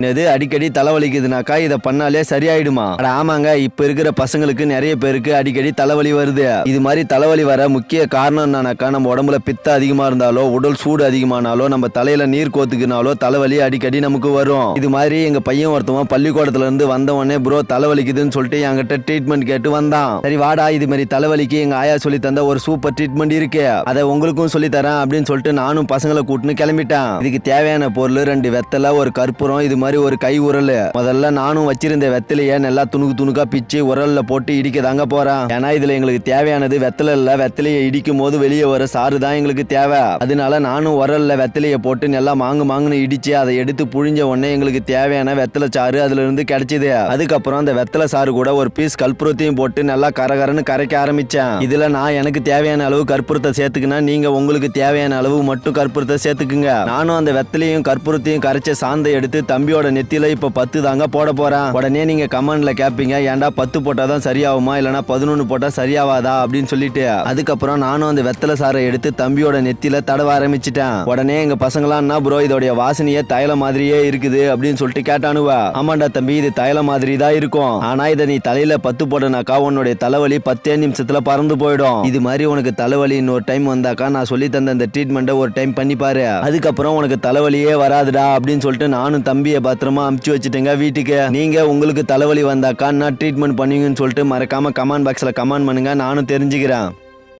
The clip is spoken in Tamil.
என்னது? அடிக்கடி தலைவலிக்குதுனாக்கா? இதை பண்ணாலே சரியாயிடுமா? அட ஆமாங்க. இப்ப இருக்கிற பசங்களுக்கு நிறைய பேருக்கு அடிக்கடி தலைவலி வருது. இது மாதிரி தலைவலி வர முக்கிய காரணம் என்னன்னாக்கா நம்ம உடம்புல பித்த அதிகமா இருந்தாலோ உடல் சூடு அதிகமானாலோ நம்ம தலையில நீர் கோத்துக்குனாலோ தலைவலி அடிக்கடி நமக்கு வரும். இது மாதிரி எங்க பையன் ஒருத்தவன் பள்ளிக்கூடத்துல இருந்து வந்த உடனே ப்ரோ தலைவலிக்குதுன்னு சொல்லிட்டு என்கிட்ட ட்ரீட்மெண்ட் கேட்டு வந்தான். சரி வாடா. இது மாதிரி தலைவலிக்கு எங்க ஆயா சொல்லி தந்த ஒரு சூப்பர் ட்ரீட்மெண்ட் இருக்கு. அதை உங்களுக்கும் சொல்லி தரேன் அப்படின்னு சொல்லிட்டு நானும் பசங்களை கூட்டின்னு கிளம்பிட்டேன். இதுக்கு தேவையான பொருள் ரெண்டு வெத்தலை ஒரு கற்பூரம் இது மாதிரி ஒரு கை உரல். முதல்ல நானும் வச்சிருந்த வெத்தலைய நல்லா துணுக்கு துணுக்கா பிச்சு உரல்ல போட்டு இடிக்க தாங்க போறேன். ஏன்னா இதுல எங்களுக்கு தேவையானது வெத்தலை இல்ல. வெத்தலையை இடிக்கும் போது வெளியே வர சாறு தான் எங்களுக்கு தேவை. அதனால நானும் உரல்ல வெத்தலையை போட்டு நல்லா மாங்கு மாங்குன்னு இடிச்சு அதை எடுத்து புழிஞ்ச உடனே எங்களுக்கு தேவையான வெத்தலை சாறு அதுல இருந்து கிடைச்சது. அதுக்கப்புறம் அந்த வெத்தலை சாறு கூட ஒரு பீஸ் கற்பூரத்தையும் போட்டு நல்லா கரகரன்னு கரைக்க ஆரம்பிச்சேன். இதுல நான் எனக்கு தேவையான அளவு கற்பூரத்தை சேர்த்துக்கினா நீங்க உங்களுக்கு தேவையான அளவு மட்டும் கற்பூரத்தை சேர்த்துக்குங்க. நானும் அந்த வெத்தலையும் கற்பூரத்தையும் கரைச்ச சாந்தை எடுத்து தம்பி தம்பியோட நெத்தியில இப்ப பத்து தாங்க போட போறேன். உடனே நீங்க கமெண்ட்ல கேட்பீங்க ஏன்டா பத்து போட்டாதான் சரியாகுமா இல்லனா பதினொன்னு போட்டா சரியாவாதா அப்படின்னு சொல்லிட்டு. அதுக்கப்புறம் நானும் அந்த வெத்தலை சாறை எடுத்து தம்பியோட நெத்தியில தடவ ஆரம்பிச்சிட்டேன். உடனே எங்க பசங்களாம் என்ன ப்ரோ இதோடைய வாசனையே தைல மாதிரியே இருக்குது அப்படின்னு சொல்லிட்டு கேட்டானுவ. ஆமாண்டா தம்பி இது தைல மாதிரி தான் இருக்கும். ஆனா இதை நீ தலையில பத்து போட்டனாக்கா உன்னுடைய தலைவலி பத்தே நிமிஷத்துல பறந்து போயிடும். இது மாதிரி உனக்கு தலைவலி இன்னொரு டைம் வந்தாக்கா நான் சொல்லி தந்த அந்த ட்ரீட்மெண்ட்டை ஒரு டைம் பண்ணி பாரு அதுக்கப்புறம் உனக்கு தலைவலியே வராதுடா அப்படின்னு சொல்லிட்டு நானும் தம்பியை பத்திரமா அமுச்சு வச்சுட்டேங்க வீட்டுக்கு. நீங்க உங்களுக்கு தலைவலி வந்தாக்கா நான் ட்ரீட்மெண்ட் பண்ணுவீங்கன்னு சொல்லிட்டு மறக்காம கமெண்ட் பாக்ஸ்ல கமெண்ட் பண்ணுங்க நானும் தெரிஞ்சுக்கிறேன்.